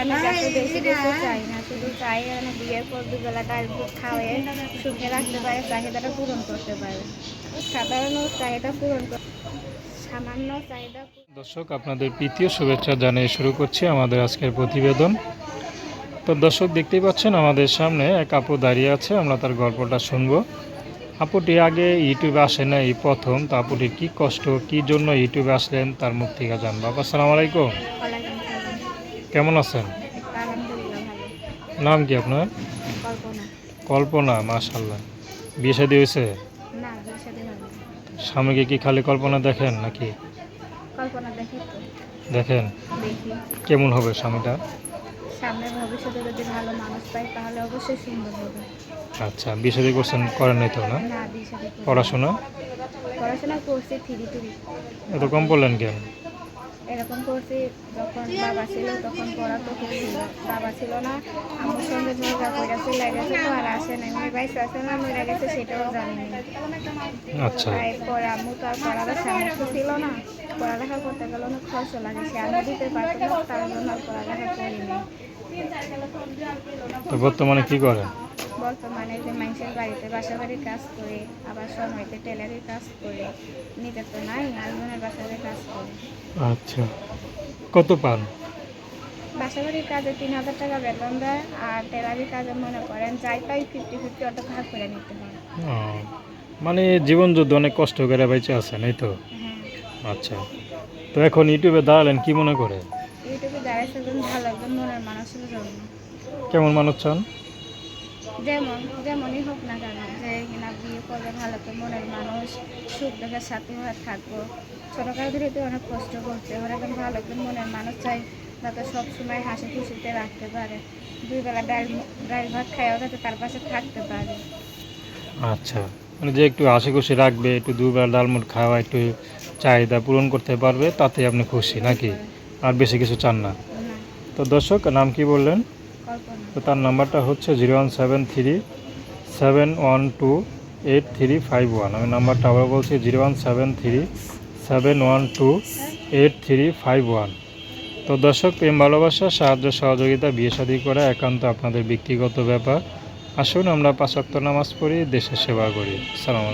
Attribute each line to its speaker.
Speaker 1: আমি কাছে বেশি কিছু চাই না শুধু চাই মানে বিয়ের পর দুবেলা ডাল ভাত খাওয়াই সুখে রাখতে পারে চাহিদাটা পূরণ করতে পারে। সাধারণ চাহিদা পূরণ করে সামান্য চাহিদা
Speaker 2: দর্শক আপনাদের প্রীতীয় শুভেচ্ছা জানিয়ে শুরু করছি আমাদের আজকের প্রতিবেদন। তো দর্শক দেখতেই পাচ্ছেন আমাদের সামনে এক আপু দাঁড়িয়ে আছে আমরা তার গল্পটা শুনব। আপুটি আগে ইউটিউবে আসে না এই প্রথম তো আপুটির কী কষ্ট কী জন্য ইউটিউবে আসলেন তার মুখ থেকে জানব। আপা আসসালামু আলাইকুম।
Speaker 1: ওয়ালাইকুম সালাম
Speaker 2: কেমন আছেন? নাম কি আপনার?
Speaker 1: কল্পনা।
Speaker 2: মাশাল্লাহ বিয়ে শাদী হয়েছে? স্বামীকে কি খালি কল্পনা দেখেন নাকি? দেখেন? কেমন হবে স্বামীটা?
Speaker 1: সামনে ভবিষ্যতে যদি ভালো মানুষ পাই তাহলে অবশ্যই সুন্দর হবে।
Speaker 2: আচ্ছা বিয়ে শাদী করছেন করেন নাই তো না? পড়াশোনা?
Speaker 1: পড়াশোনা করছি থ্রি টুরি।
Speaker 2: এত কম পড়লেন কেন?
Speaker 1: এরকম করছি যখন বাবা ছিল তখন পড়া তো খুব বাবা ছিল না আমার সঙ্গে ঝগড়া করে চলে গেছে তো আর আসে নাই। মেয়ে বাইশ আসে না মরে গেছে সেটাও জানি না।
Speaker 2: আচ্ছা।
Speaker 1: তারপর আম্মু তো আর সামর্থ্য ছিল না। পড়ালেখা করতে গেলে অনেক খরচ লাগে সে আমি দিতে পারতো না তার জন্য আর পড়ালেখা করিনি।
Speaker 2: তো বর্তমানে কি করেন
Speaker 1: বর্তমানে যে মানুষের বাড়িতে বাসা বাড়ির কাজ করে আবার সময়তে টেলারের কাজ করে নিজের তো নাই হাজবেন্ডের বাসা বাড়ির কাজ করে।
Speaker 2: আচ্ছা। কত পান?
Speaker 1: বাসা বাড়ির কাজে তিন হাজার টাকা বেতন দেয় আর টেলারির কাজে মনে করেন যাই পাই ফিফটি ফিফটি অত ভাগ করে নিতে হয়।
Speaker 2: মানে জীবন যুদ্ধ অনেক কষ্ট করে বেঁচে আছেন এই তো?
Speaker 1: হ্যাঁ।
Speaker 2: আচ্ছা। তো এখন ইউটিউবে দাঁড়ালেন কি মনে করে?
Speaker 1: ইউটিউবে দাঁড়াইছে ভালো একজন মনের মানুষের জন্য
Speaker 2: কেমন মানুষ চান?
Speaker 1: যেমন যেমনই হোক না কেন যে কিনা বিয়ে করলে ভালো তো মনের মানুষ সুখ দুঃখের সাথে হয়ে থাকব। ছোটোকাল ধরে তো অনেক কষ্ট করতে হয় একজন ভালো একজন মনের মানুষ চাই যাতে সবসময় হাসি খুশিতে রাখতে পারে। দুই বেলা ডাল ডাল ভাত খাইও যাতে তার পাশে থাকতে পারে।
Speaker 2: আচ্ছা মানে যে একটু হাসি খুশি রাখবে একটু দুবেলা ডালমুট খাওয়া একটু চাহিদা পূরণ করতে পারবে তাতে আপনি খুশি নাকি? আর বেশি কিছু চান না। তো দর্শক নাম কি বললেন? তো তার নাম্বারটা হচ্ছে zero one seven three seven one two eight three five one. আমি নাম্বারটা আবার বলছি zero one seven three seven one two eight three five one. তো দর্শক, প্রেম, ভালোবাসা, সাহায্য, সহযোগিতা, বিয়ে শাদী করা একান্ত আপনাদের ব্যক্তিগত ব্যাপার। আসুন আমরা পাঁচাত্তর নামাজ পড়ি, দেশের সেবা করি। সালাম